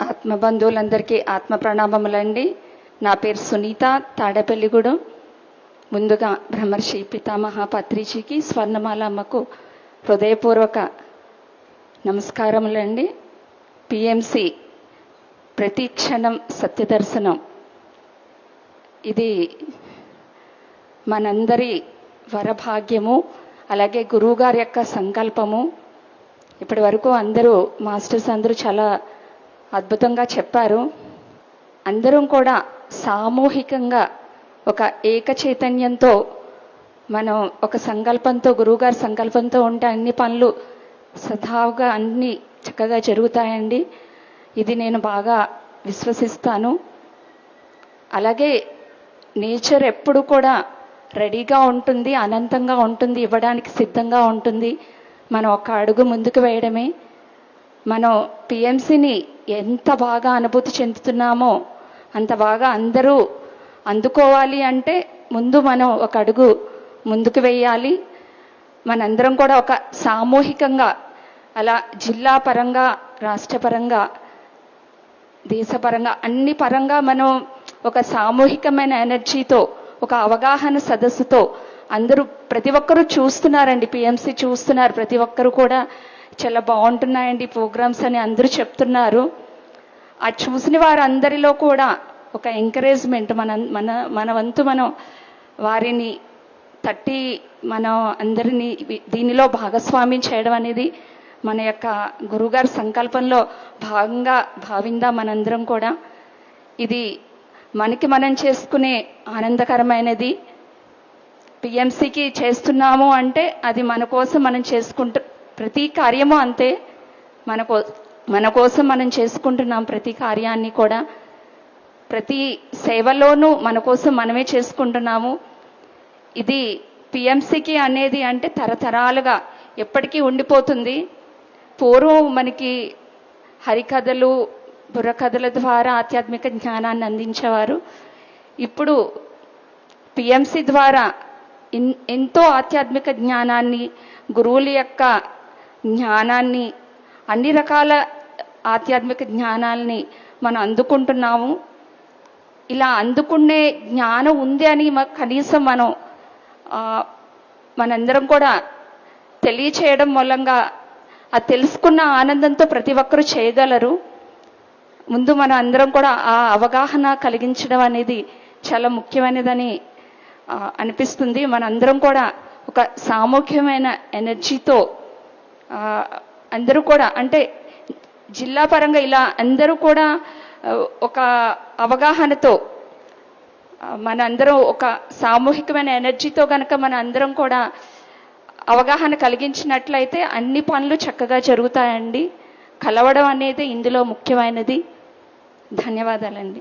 ఆత్మ బంధువులందరికీ ఆత్మ ప్రణామములండి నా పేరు సునీత తాడేపల్లిగూడెం. ముందుగా బ్రహ్మర్షి పితామహ పత్రిజీకి స్వర్ణమాల అమ్మకు హృదయపూర్వక నమస్కారములండి. పిఎంసి ప్రతి క్షణం సత్యదర్శనం. ఇది మనందరి వరభాగ్యము అలాగే గురువుగారి యొక్క సంకల్పము. ఇప్పటి వరకు అందరూ మాస్టర్స్ అందరూ చాలా అద్భుతంగా చెప్పారు. అందరం కూడా సామూహికంగా ఒక ఏక చైతన్యంతో మనం ఒక సంకల్పంతో గురువుగారి సంకల్పంతో ఉంటే అన్ని పనులు సదావుగా అన్ని చక్కగా జరుగుతాయండి. ఇది నేను బాగా విశ్వసిస్తాను. అలాగే నేచర్ ఎప్పుడు కూడా రెడీగా ఉంటుంది అనంతంగా ఉంటుంది ఇవ్వడానికి సిద్ధంగా ఉంటుంది. మనం ఒక అడుగు ముందుకు వేయడమే. మనం పిఎంసిని ఎంత బాగా అనుభూతి చెందుతున్నామో అంత బాగా అందరూ అందుకోవాలి అంటే ముందు మనం ఒక అడుగు ముందుకు వేయాలి. మనందరం కూడా ఒక సామూహికంగా అలా జిల్లా పరంగా రాష్ట్ర పరంగా దేశపరంగా అన్ని పరంగా మనం ఒక సామూహికమైన ఎనర్జీతో ఒక అవగాహన సదస్సుతో అందరూ ప్రతి ఒక్కరూ చూస్తున్నారండి పిఎంసి చూస్తున్నారు ప్రతి ఒక్కరు కూడా చాలా బాగుంటున్నాయండి ప్రోగ్రామ్స్ అని అందరూ చెప్తున్నారు. ఆ చూసిన వారందరిలో కూడా ఒక ఎంకరేజ్మెంట్ మన మన మన వంతు మనం వారిని తట్టి మనం అందరినీ దీనిలో భాగస్వామ్యం చేయడం అనేది మన యొక్క గురుగారి సంకల్పంలో భాగంగా భావిందా మనందరం కూడా. ఇది మనకి మనం చేసుకునే ఆనందకరమైనది. పిఎంసికి చేస్తున్నాము అంటే అది మన కోసం మనం చేసుకుంటూ ప్రతి కార్యము అంతే. మన కో మన కోసం మనం చేసుకుంటున్నాం ప్రతి కార్యాన్ని కూడా. ప్రతి సేవలోనూ మన కోసం మనమే చేసుకుంటున్నాము. ఇది పిఎంసికి అనేది అంటే తరతరాలుగా ఎప్పటికీ ఉండిపోతుంది. పూర్వం మనకి హరికథలు బుర్రకథల ద్వారా ఆధ్యాత్మిక జ్ఞానాన్ని అందించేవారు. ఇప్పుడు పిఎంసి ద్వారా ఇన్ ఎంతో ఆధ్యాత్మిక జ్ఞానాన్ని గురువుల యొక్క జ్ఞానాన్ని అన్ని రకాల ఆధ్యాత్మిక జ్ఞానాల్ని మనం అందుకుంటున్నాము. ఇలా అందుకునే జ్ఞానం ఉంది అని కనీసం మనం మనందరం కూడా తెలియచేయడం మూలంగా ఆ తెలుసుకున్న ఆనందంతో ప్రతి ఒక్కరూ చేయగలరు. ముందు మనం అందరం కూడా ఆ అవగాహన కలిగించడం అనేది చాలా ముఖ్యమైనదని అనిపిస్తుంది. మనందరం కూడా ఒక సామూహ్యమైన ఎనర్జీతో అందరూ కూడా అంటే జిల్లా పరంగా ఇలా అందరూ కూడా ఒక అవగాహనతో మన మనందరం ఒక సామూహికమైన ఎనర్జీతో కనుక మన అందరం కూడా అవగాహన కలిగించినట్లయితే అన్ని పనులు చక్కగా జరుగుతాయండి. కలవడం అనేది ఇందులో ముఖ్యమైనది. ధన్యవాదాలండి.